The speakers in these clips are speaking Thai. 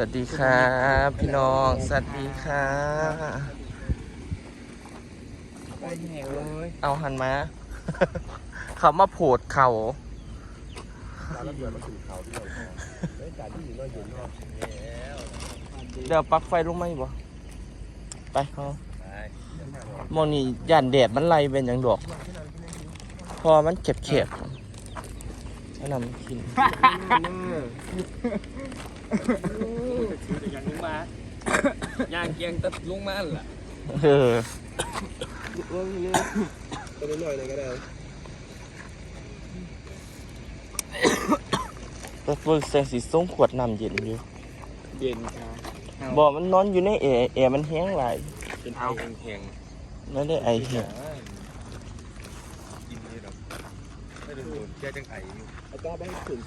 วัสดีครับพี่น้อง สวัสดีค่ะไปแหงเลยเอาหันมา เขามาโผดเขาร้าระเบิดมาถึงเขาที่เราได้การที่อยู่น้อยอยู่นอกเดี๋ยวปลั๊กไฟลงไหมบ่ไปเขาโมอนี่ย่านแดดมันไล่เป็นอย่างดอก พอมันเข็บเข็บแนะนำกิน อย่างลุงมาย่างเกียงตัดลุงมาล่ะเออตัวน้อยเลยก็ได้แต่เฟิร์กแซงสีส้มขวดน้ำเย็นอยู่เย็นครับบ่มันนอนอยู่ในแอร์แอร์มันแห้งหลายเป็นเอาแข็งนั่ได้ไอเหี้ยกินนี่หรอไม่โดนแค่จังไอ้ไอ้ก้าไปให้ถึง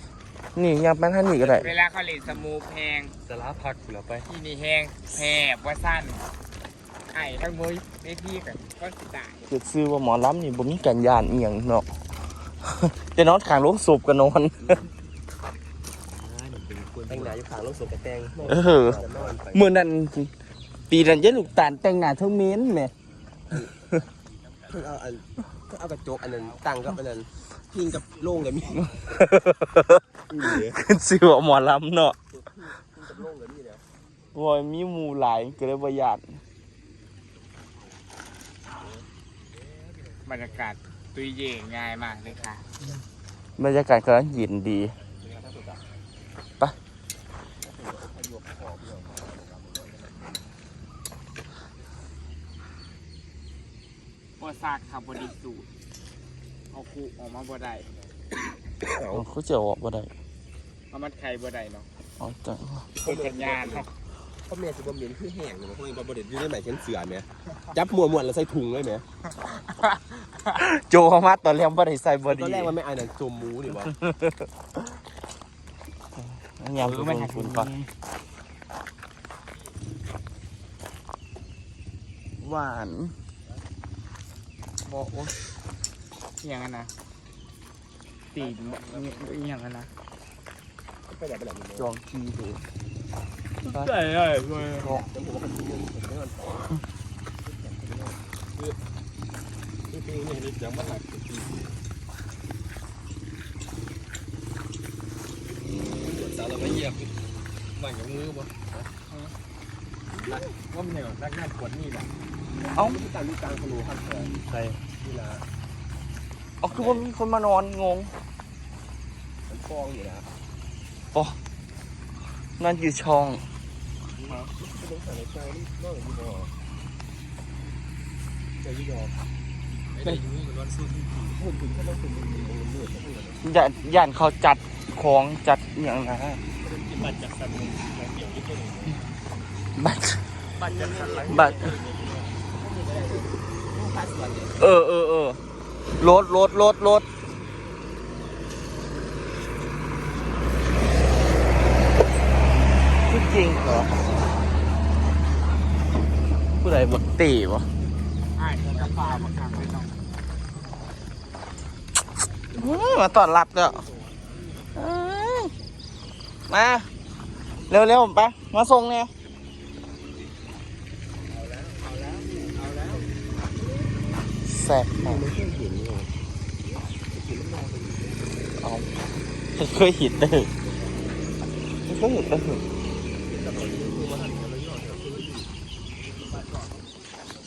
นี่ยังเป็นท่านนี่ก็ได้เวลาเขาเล่นสมูแพงสาระพักกูแล้วไป ที่นี่แหงแพบว่าสั้นไอ้ทั้งมือเวทีกันก็สิตายคือซื้อว่าหมอลำนี่บ่มีการยานเอียงเนาะจะนอนข้างโรงศพกันนอนแต่งหน้าอยู่ข้างโลกสวนกระแตงเออมื่อนั้นปีนั้นยายลูกตาลแต่งหน้าเท่าเม้นแหม่เพิ่งเอาอันเพิ่งเอากระจกอันนั้นตั้งกับอันนั้น พิงกับโล่งเลยมีอือเดี๋ยวขึ้นซื้อว่าหมอลำเนาะพิงกับโล่งเลยมีเลยววอยมีหมู่หลายก็เลยบ่ยานบรรยากาศตุยเย่ง่ายมากเลยค่ะ บรรยากาศกำลังเย็นดีบ่ซากครับบริสูท เอาคูออกมาบ่ได้เอาเขาจะออกบ่ได้เอามันไข่บ่ได้เนาะเอาแต่เป็นสัญญาณเนาะพ่อแม่จะบ่เหม็นคือแห้งเลยพวกนี้บ่บ่เด็ดอยู่ในไหนเช่นเสือเนี่ยจับมัวมวนแล้วใส่ถุงเลยไหมโจเข้ามาตอนแรกบ่ได้ใส่บ่ตดีอนแรกมันไม่อายนั่นจมหมูนี่บ่ยามไปเออเบิ่งหักฝุ่นก่อนหวานบ่โอ้เอียงกันนะตีนเอียงกันนะไปไหนไปไหนจองคีดูใช่ใช่เว้ยนี่ปีนี้นี่ยังมาหลักสาวเราไม่เหยียบมันกับมือบ่ว่ามันเหนียวนักงานปวดนี่แหละเอ้าที่การมีการขลุ่ครับเธอใส่นี่ละ เอาคือว่ามีคนมานอนงงมันฟองอยู่นะนั่นอยู่ช่องไม่ต้องใส่ในใจนี่นอกจากที่บอกใจยี่ดอกไอ้ยูกับร้อนสู้ที่หุ่นถึงแค่ต้องเป็นมือมือมือทั้งหมดย่านย่านเขาจัดของจัดอหย่างนะบัตรจากสัตว์เกี่ยวที่ตัวบัตรบัตรจากสัตว์บัตรเออเออเออ รถรถรถรถพูดจริงเหรอผู้ใดบักตีวะไอ้กระป๋ามาขังเลยเนาะอื้อมาต้อนรับแล้วอื้อมา เร็วเร็วๆไป มาส่งเนี่ย แซ่บมากไม่เคยเห็นเลยเอาเคยเห็นเด้อเคยเห็นเด้อ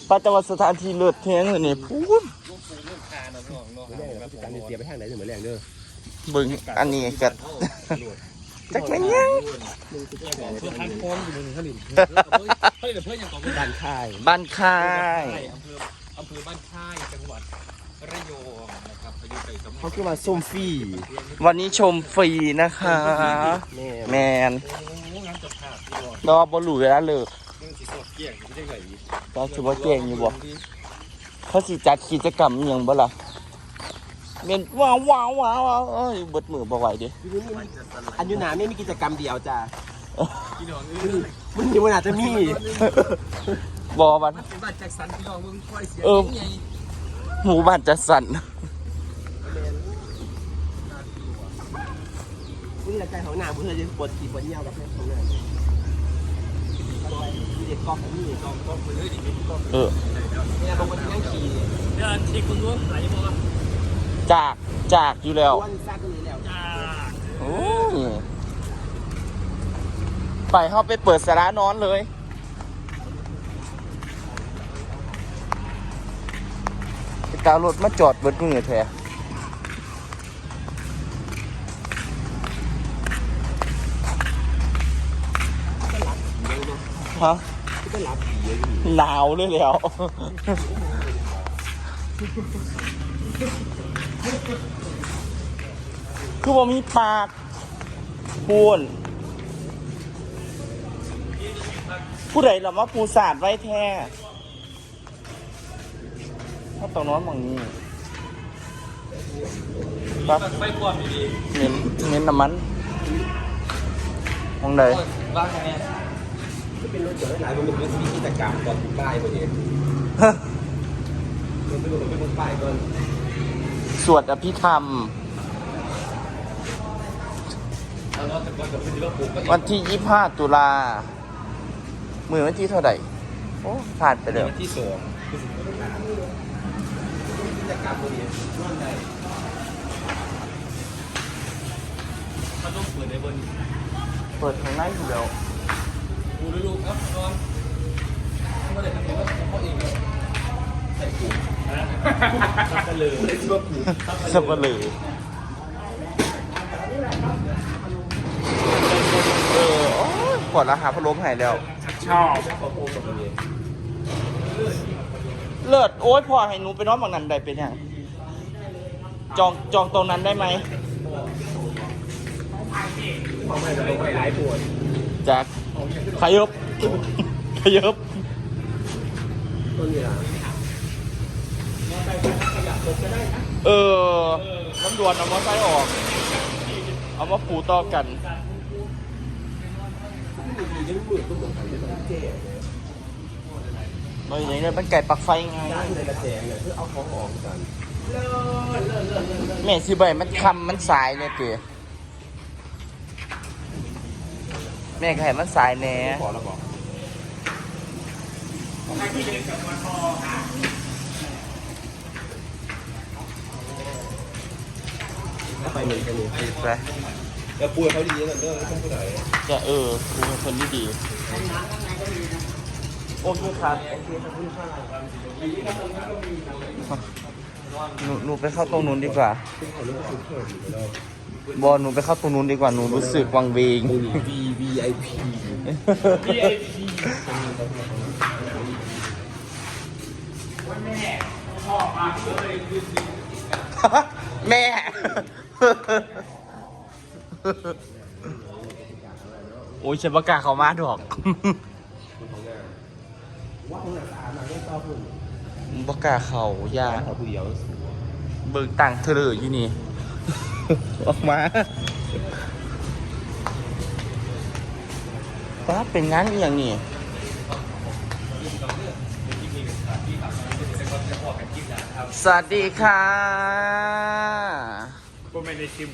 ปัจจัยสถานที่เลิศแท้เลยนี่พูดไม่ได้แล้วการเสียไปทางไหนถึงมาแรงเด้อเบิ่งอันนี้กัดจักแม่นยังส่วนทางโค้งอยู่หนึ่งขลินเฮ้ยเดี๋ยวเพื่อนยังตอบไม่ดันค่ายบ้านค่าย อำเภออำเภอบ้านค่ายจังหวัดระยองนะครับพายุไก่สมเขาคือว่าส้มฟรีวันนี้ชมฟรีนะคะ แม่แมนโอ้งานจะขาดที่บอกรอบหลูเวลาเลิกยังสิสดเกี่ยงไม่ได้ไงเราคิดว่าเก่งอยู่บ่เขาสิจัดกิจกรรมอหย่างบ่ล่ะเมนว้าวว้าวว้าวว้าวเอ้ยเบิดมือบ่ไหวเดิอันยูนาไม่มีกิจกรรมเดียวจ้าพี่น้องมันอยู่มันอาจจะมี บ่บัดเป็นบ้านแจ็คสันพี่น้องมึงค่อยเสียเออไงหมู่บ้านจัดสรรนี่แหละใจของหนาบุญเลยจะปวดขี่ปวดเยี่ยวกับแค่ของหนาด็ดกล้องนี่กล้องกล้องไปเลยดิกล้องเออเนี่ยเขาคนที่นั่งขี่เดี๋ยวเช็คคุณรู้ไหลบ่จากจากอยู่แล้ววันซักกันเลยแล้วจ้าโอ้ยไปเข้าไปเปิดสาระนอนเลย ไป กาวรถมาจอดเบิดมือแท้ฮะหลับผีอยู่หนาวเลยแล้วคือว่ามีปากพูนผู้ใดล่ะมาปูสาดไว้แท้ ถ้าตรงน้อนมองนี้ครับไฟความดีเน้นเน้นน้ำมันมองใดบ้างไงก็เป็นรถจอดหลายมันเป็นรถกิจกรรมก่อนป้ายพอดีมันเป็นรถเป็นรถป้ายก่อนสวดอภิธรรมเอาเนาะแต่ก่อนกับเป็นเรื่องผมก็วันที่25ตุลามือวันที่เท่าไหร่โอ้ผ่านไปแล้ววันที่สอง กิจกรรมพอดีนอนได้เขาต้องเปิดในบนเปิดทางไหนอยู่แล้วดูลูครับนอนเมื่อไหร่ครับเห็นว่าเขาเองเลยใส่กูนะกันเลยเลยที่กูสับปะเลยเออโอ้ยกดราคาพัดลมหายแล้วชอบ เลิศโอ้ยพอให้หนูไปนอนบางนั้นได้เป็นยังจองจองตรงนั้นได้ไหมจากขยบขยบเวลาเออน้ำดวนเอามาใส่ออก เอามาปูต่อกัน มืดก็เหมือนกันไม่ต้องแก้เราอย่างนี้เป็นไก่ปักไฟไงด้านในกระแจเนี่ยเพื่อเอาของออกกันแม่สิใบมันคำมันสายเนี่ยเตี๋ยแม่ก็ให้มันสายแหน่ขอเราบอกถ้าไปเหมือนกันเลยไปแล้วป่วยเขาดีแล้วเด้อต้องผู้ใดจะเออกูเป็นคนที่ดี โอเคครับหนูหนูไปเข้าตรงนู้นดีกว่าเขาเรียกว่าคุณเพิ่มอยู่แล้วบอลหนูไปเข้าตรงนู้นดีกว่าหนูรู้สึกวังเวงมึง V V I P แม่ โอ้ยฉันประกล้าศเขามาดอก ว่าของหนังสะอาดหนังเรื่องเต้าหุ่นประกล้าศเขายาเขาผู้เดียวสูงเบิกตังค์เธอเลยอยู่นี่ ออกมาป้าเป็นงานอหย่างนี้สวัสดีค่ะก็ไม่ได้ชิม